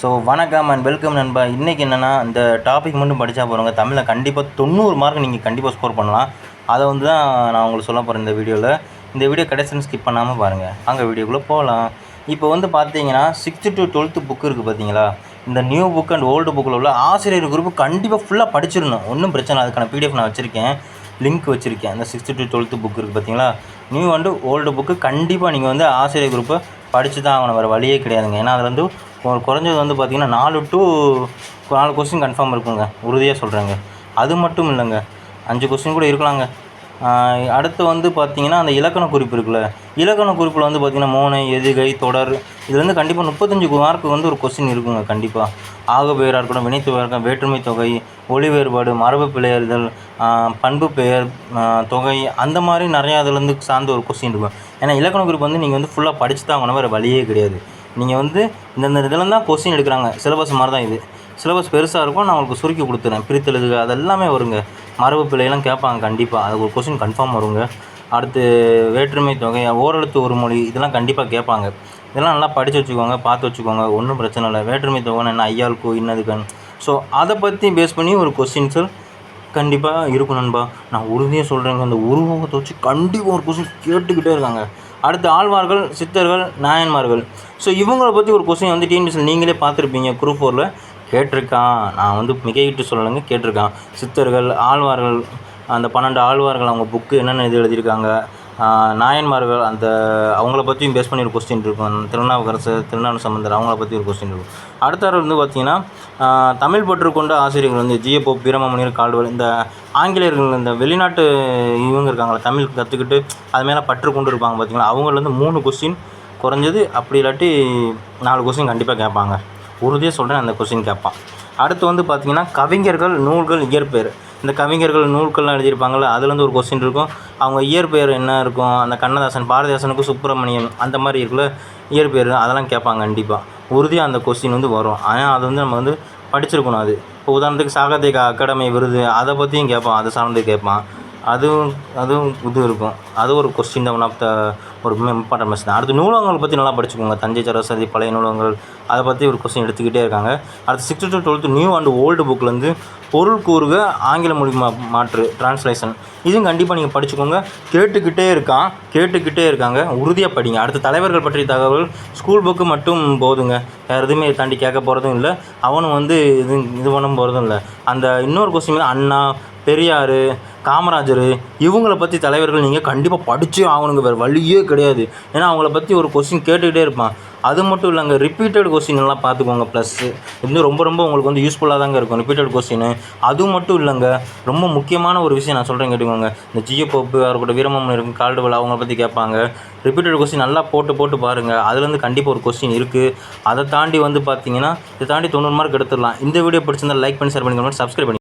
So வணக்கம் and welcome நண்பா. இன்றைக்கி என்னென்னா இந்த டாபிக் மட்டும் படித்தா போகிறவங்க தமிழில் கண்டிப்பாக தொண்ணூறு மார்க் நீங்கள் கண்டிப்பாக ஸ்கோர் பண்ணலாம். அதை வந்து தான் நான் உங்களுக்கு சொல்ல போகிறேன் இந்த வீடியோவில் இந்த வீடியோ கடைசி ஸ்கிப் பண்ணாமல் பாருங்கள் அங்கே வீடியோக்குள்ளே போகலாம் இப்போ வந்து பார்த்தீங்கன்னா சிக்ஸ்த்து டு டுவெல்த்து புக் இருக்குது பார்த்தீங்களா இந்த நியூ புக் அண்ட் ஓல்டு புக்கில் உள்ள ஆசிரியர் குரூப் கண்டிப்பாக ஃபுல்லாக படிச்சிடணும். ஒன்றும் பிரச்சனை இல்லை. அதுக்கான பிடிஎஃப் நான் வச்சுருக்கேன். லிங்க் வச்சுருக்கேன். அந்த சிக்ஸ்த்து டு டுவெல்த்து புக் இருக்குது பார்த்தீங்களா நியூ அண்டு ஓல்டு புக்கு கண்டிப்பாக நீங்கள் வந்து ஆசிரியர் குரூப்பை படித்து தான் ஆகணும். வேறு வழியே கிடையாதுங்க. ஏன்னா அதில் வந்து ஒரு குறைஞ்சது வந்து பார்த்திங்கன்னா நாலு டு நாலு கொஸ்டின் கன்ஃபார்ம் இருக்குங்க. உறுதியாக சொல்கிறேங்க அது மட்டும் இல்லைங்க. அஞ்சு கொஸ்டின் கூட இருக்கலாங்க. அடுத்து வந்து பார்த்தீங்கன்னா அந்த இலக்கண குறிப்பு இருக்குல்ல. இலக்கண குறிப்பில் வந்து பார்த்தீங்கன்னா மோனை எதுகை தொடர். இது வந்து கண்டிப்பாக முப்பத்தஞ்சு மார்க்கு வந்து ஒரு கொஸ்டின் இருக்குங்க கண்டிப்பாக ஆக பெயராக இருக்கட்டும் வினைத்துவாக இருக்கட்டும் வேற்றுமை தொகை ஒளி வேறுபாடு மரபு பெயர்தல் பண்பு பெயர் தொகை அந்த மாதிரி நிறையா அதுலேருந்து சார்ந்த ஒரு கொஸ்டின் இருக்கும். ஏன்னா இலக்கண குறிப்பு வந்து நீங்கள் வந்து ஃபுல்லாக படிச்சு தான் ஆகணும் வேறு வழியே கிடையாது. நீங்கள் வந்து இந்தந்த இதில் தான் கொஸ்டின் எடுக்கிறாங்க. சிலபஸ் மாதிரி தான் இது. சிலபஸ் பெருசாக இருக்கும் நான் உங்களுக்கு சுருக்கி கொடுத்துறேன். பிரித்தெழுதுக அதெல்லாமே வருங்க. மரபு பிழையெல்லாம் கேட்பாங்க கண்டிப்பாக அது ஒரு கொஸ்டின் கன்ஃபார்ம் வருங்க. அடுத்து வேற்றுமை தொகை ஓரெழுத்து ஒரு மொழி இதெல்லாம் கண்டிப்பாக கேட்பாங்க. இதெல்லாம் நல்லா படித்து வச்சுக்கோங்க பார்த்து வச்சுக்கோங்க. ஒன்றும் பிரச்சனை இல்லை. வேற்றுமை தொகைன்னு என்ன ஐயாளுக்கு இன்னதுக்குன்னு ஸோ அதை பற்றி பேஸ் பண்ணி ஒரு கொஸ்டின்ஸு கண்டிப்பாக இருக்கும் நண்பா. நான் உறுதியாக சொல்கிறேங்க அந்த உருவகத்தை வச்சு கண்டிப்பாக ஒரு கொஸ்டின் கேட்டுக்கிட்டே இருக்காங்க. அடுத்து ஆழ்வார்கள் சித்தர்கள் நாயன்மார்கள். ஸோ இவங்களை பற்றி ஒரு கொஸ்டின் வந்து டிஎன்பிஎஸ்சில் நீங்களே பார்த்துருப்பீங்க. குரூப் ஃபோரில் கேட்டிருக்கான். நான் வந்து மிகையிட்டு சொல்லலைங்க கேட்டிருக்கான். சித்தர்கள் ஆழ்வார்கள் அந்த பன்னெண்டு ஆழ்வார்கள் அவங்க புக்கு என்னென்ன இது எழுதியிருக்காங்க? நாயன்மார்கள் அந்த அவங்கள பற்றியும் பேஸ் பண்ணி ஒரு கொஸ்டின் இருக்கும். திருநாவுக்கரசர் திருநாவு சம்பந்தர் அவங்கள பற்றி ஒரு கொஸ்டின் இருக்கும். அடுத்தவர் வந்து பார்த்திங்கன்னா தமிழ் பற்று கொண்ட ஆசிரியர்கள் வந்து ஜிஎப்போ பிரமமுனியர் கால்வல் இந்த ஆங்கிலேயர்கள் இந்த வெளிநாட்டு இவங்க இருக்காங்களா தமிழ் கற்றுக்கிட்டு அது மேலே பற்று கொண்டு இருப்பாங்க பார்த்தீங்களா அவங்கள வந்து மூணு கொஸ்டின் குறைஞ்சது. அப்படி இல்லாட்டி நாலு கொஸ்டின் கண்டிப்பாக கேட்பாங்க. உறுதியாக சொல்கிறேன் அந்த கொஸ்டின் கேட்பான். அடுத்து வந்து பார்த்திங்கன்னா கவிஞர்கள் நூல்கள் இயற்பெயர். இந்த கவிஞர்கள் நூல்கள்லாம் எழுதியிருப்பாங்கள்ல அதுலேருந்து ஒரு கொஸ்டின் இருக்கும். அவங்க இயற்பெயர் என்ன இருக்கும்? அந்த கண்ணதாசன் பாரதிதாசனுக்கும் சுப்பிரமணியம் அந்த மாதிரி இருக்குல்ல இயற்பெயர் அதெல்லாம் கேட்பாங்க கண்டிப்பாக உறுதியாக அந்த கொஸ்டின் வந்து வரும். ஆனால் அது வந்து நம்ம வந்து படிச்சிருக்கணும் அது. இப்போ உதாரணத்துக்கு சாகித்ய அகாடமி விருது அதை பற்றியும் கேட்பான் அதை சார்ந்து கேட்பான். அதுவும் அதுவும் இது இருக்கும். அது ஒரு கொஸ்டின் தான் ஒன் ஆஃப் த ஒரு இம்பார்ட்டன் மெஸ் தான் அடுத்து நூலகங்களை பற்றி நல்லா படிச்சுக்கோங்க. தஞ்சை சரஸ்வதி பழைய நூலகங்கள் அதை பற்றி ஒரு கொஸ்டின் எடுத்துக்கிட்டே இருக்காங்க. அடுத்து sixth to twelfth new and old புக்லேருந்து பொருள் கூறுக ஆங்கில மொழி மா மாற்று டிரான்ஸ்லேஷன் இதுவும் கண்டிப்பாக நீங்கள் படிச்சுக்கோங்க. கேட்டுக்கிட்டே இருக்கான் கேட்டுக்கிட்டே இருக்காங்க. உறுதியாக படிங்க. அடுத்து தலைவர்கள் பற்றிய தகவல் ஸ்கூல் புக்கு மட்டும் போதுங்க. வேறு எதுவுமே தாண்டி கேட்க போகிறதும் இல்லை. அவனும் வந்து இது இது பண்ண போகிறதும் இல்லை. அந்த இன்னொரு கொஸ்டின் அண்ணா பெரியார் காமராஜர் இவங்களை பற்றி தலைவர்கள் நீங்கள் கண்டிப்பாக படித்தே ஆகணுங்க வேறு வழியே கிடையாது. ஏன்னா அவங்கள பற்றி ஒரு கொஸ்டின் கேட்டுக்கிட்டே இருப்பான். அது மட்டும் இல்லைங்க ரிப்பீட்டட் கொஸ்டின் எல்லாம் பார்த்துக்கோங்க ப்ளஸ்ஸு இன்னும் ரொம்ப ரொம்ப உங்களுக்கு வந்து யூஸ்ஃபுல்லாக தாங்க இருக்கும் ரிப்பீட்டட் கொஸ்டின் அது மட்டும் இல்லைங்க ரொம்ப முக்கியமான ஒரு விஷயம் நான் சொல்கிறேன் கேட்டுக்கோங்க. இந்த ஜியோ போப்பு அவர்கிட்ட வீரமன் இருக்கும் கால்டுவல் அவங்கள பற்றி கேட்பாங்க. ரிப்பீட்டட் கொஸ்டின் நல்லா போட்டு போட்டு பாருங்கள் அதுலேருந்து கண்டிப்பாக ஒரு கொஸ்டின் இருக்குது அதை தாண்டி வந்து பார்த்தீங்கன்னா இதை தாண்டி தொண்ணூறு மார்க் எடுத்துடலாம். இந்த வீடியோ பிடிச்சிருந்தால் லைக் பண்ணி ஷேர் பண்ணிக்கோங்க சப்ஸ்கிரைப் பண்ணி